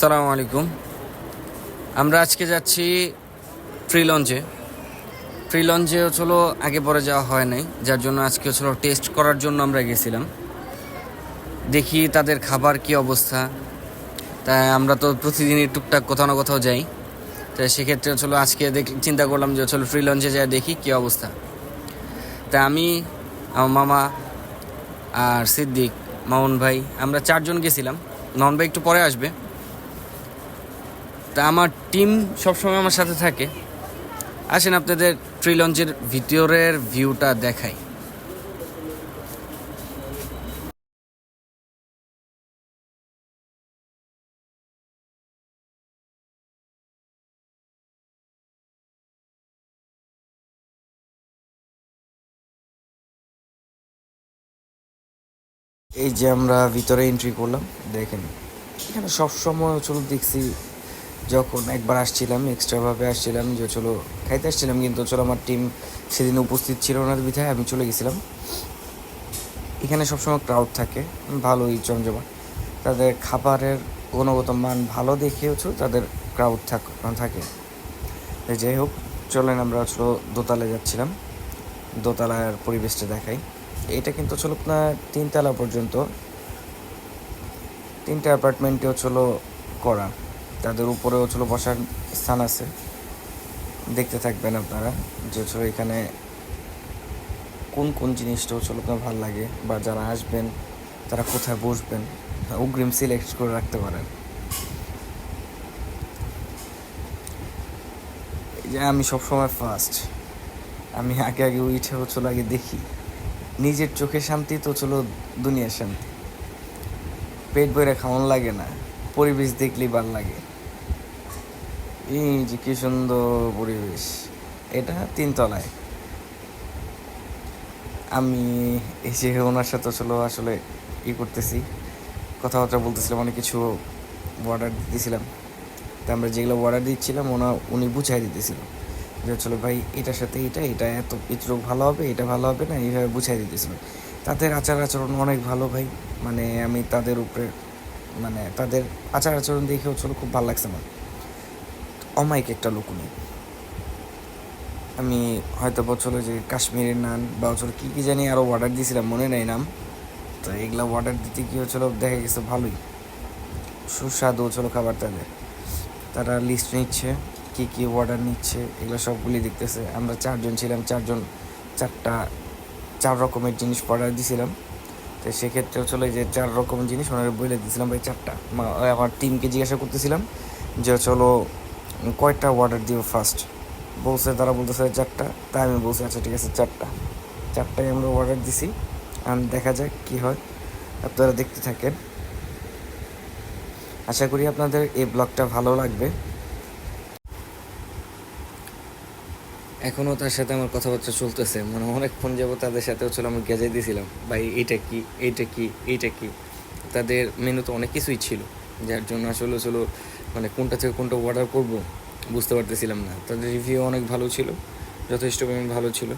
সালামু আলাইকুম। আমরা আজকে যাচ্ছি ফ্রি লঞ্চে হচ্ছিল আগে পরে যাওয়া হয় নাই, যার জন্য আজকে হচ্ছিল টেস্ট করার জন্য আমরা গেছিলাম। দেখি তাদের খাবার কি অবস্থা। তাই আমরা তো প্রতিদিনই টুকটাক কোথাও না কোথাও যাই। তো সেক্ষেত্রে হচ্ছিল আজকে দেখ, চিন্তা করলাম যে হচ্ছিল লঞ্চে যাই দেখি কি অবস্থা। তা আমি, আমার মামা আর সিদ্দিক, মামুন ভাই, আমরা চারজন গেছিলাম। নন ভাই একটু পরে আসবে। তা আমার টিম সবসময় আমার সাথে থাকে। আসেন আপনাদের ট্রি লঞ্চের ভিতরের ভিউটা দেখাই। এই যে আমরা ভিতরে এন্ট্রি করলাম, দেখেন। এখানে সবসময় চলো দেখছি যখন একবার আসছিলাম এক্সট্রাভাবে আসছিলাম যে চলো খাইতে আসছিলাম, কিন্তু চলো আমার টিম সেদিন উপস্থিত ছিল না বিধায় আমি চলে গেছিলাম। এখানে সবসময় ক্রাউড থাকে, ভালোই জমজমা তাদের খাবারের গুণগত মান ভালো দেখে হচ্ছে তাদের ক্রাউড থাক থাকে। যাই হোক, চলেন আমরা আসলে দোতলায় যাচ্ছিলাম। দোতলার পরিবেশটা দেখাই। এটা কিন্তু চলো আপনার তিনতলা পর্যন্ত। তিনটা অ্যাপার্টমেন্টে চলো করা। তাদের উপরে হচ্ছিল বসার স্থান আছে। দেখতে থাকবেন আপনারা যে হচ্ছিল এখানে কোন কোন জিনিসটা হচ্ছিল আপনার ভালো লাগে বা যারা আসবেন, তারা কোথায় বসবেন অগ্রিম সিলেক্ট করে রাখতে পারেন। যে আমি সবসময় ফার্স্ট আমি আগে আগে উঠে হচ্ছিল আগে দেখি। নিজের চোখে শান্তি তো চলো দুনিয়ার শান্তি। পেট বইরে খাওয়ান লাগে না। পরিবেশ দেখলেই ভালো লাগে। এই যে কি সুন্দর পরিবেশ। এটা তিনতলায়। আমি এসে ওনার সাথে চলো আসলে ই করতেছি। কথাবার্তা বলতেছিলাম, অনেক কিছু অর্ডার দিতেছিলাম। তা আমরা যেগুলো অর্ডার দিচ্ছিলাম, ওনা, উনি বুঝাই দিতেছিল। যে হচ্ছিল ভাই, এটার সাথে এটা এটা এত এটুকু ভালো হবে, এটা ভালো হবে না, এইভাবে বুঝাই দিতেছিল। তাদের আচার আচরণ অনেক ভালো ভাই। মানে আমি তাদের উপরে মানে তাদের আচার আচরণ দেখে হচ্ছিল খুব ভালো লাগছে আমার। অমায়িক একটা লোক উনি। আমি হয়তো বছর যে কাশ্মীরের নান বা বছর কী কী জানি আরও অর্ডার দিয়েছিলাম, মনে নেই নাম। তো এগুলো অর্ডার দিতে গিয়ে হচ্ছিল দেখা গেছে ভালোই। সুস্বাদু হচ্ছিল খাবার তাদের। তারা লিস্ট নিচ্ছে, কী কী অর্ডার নিচ্ছে, এগুলো সবগুলি দেখতেছে। আমরা চারজন ছিলাম, চারজন, চারটা, চার রকমের জিনিস অর্ডার দিয়েছিলাম তো সেক্ষেত্রে চলে যে চার রকমের জিনিস ওনারা বলে দিয়েছিলাম ভাই চারটা। আমার টিমকে জিজ্ঞাসা করতেছিলাম যে চলো কয়টা অর্ডার দিব ফার্স্ট বলছে, তারা বলতেছে চারটা। তাই আমি বলছি আচ্ছা ঠিক আছে, চারটা। চারটায় আমরা অর্ডার দিছি আর দেখা যাক কী হয়। আপনারা দেখতে থাকেন। আশা করি আপনাদের এই ব্লগটা ভালো লাগবে। এখনও তার সাথে আমার কথাবার্তা চলতেছে। মানে অনেকক্ষণ যাব, তাদের সাথে হচ্ছিল আমি গেজে দিয়েছিলাম ভাই, এইটা কি? এইটা কি? এইটা কি? তাদের মেনুতে অনেক কিছুই ছিল। যার জন্য আসলে চলো মানে কোনটা থেকে কোনটা অর্ডার করব বুঝতে পারতেছিলাম না। তাদের রিভিউ অনেক ভালো ছিল, যথেষ্ট পরিমাণ ভালো ছিল।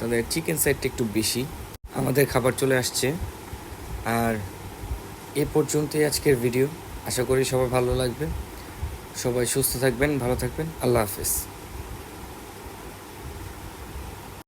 তাদের চিকেন সাইডটা একটু বেশি। আমাদের খাবার চলে আসছে। আর এ পর্যন্তই আজকের ভিডিও আশা করি সবার ভালো লাগবে। সবাই সুস্থ থাকবেন, ভালো থাকবেন। আল্লাহ হাফেজ।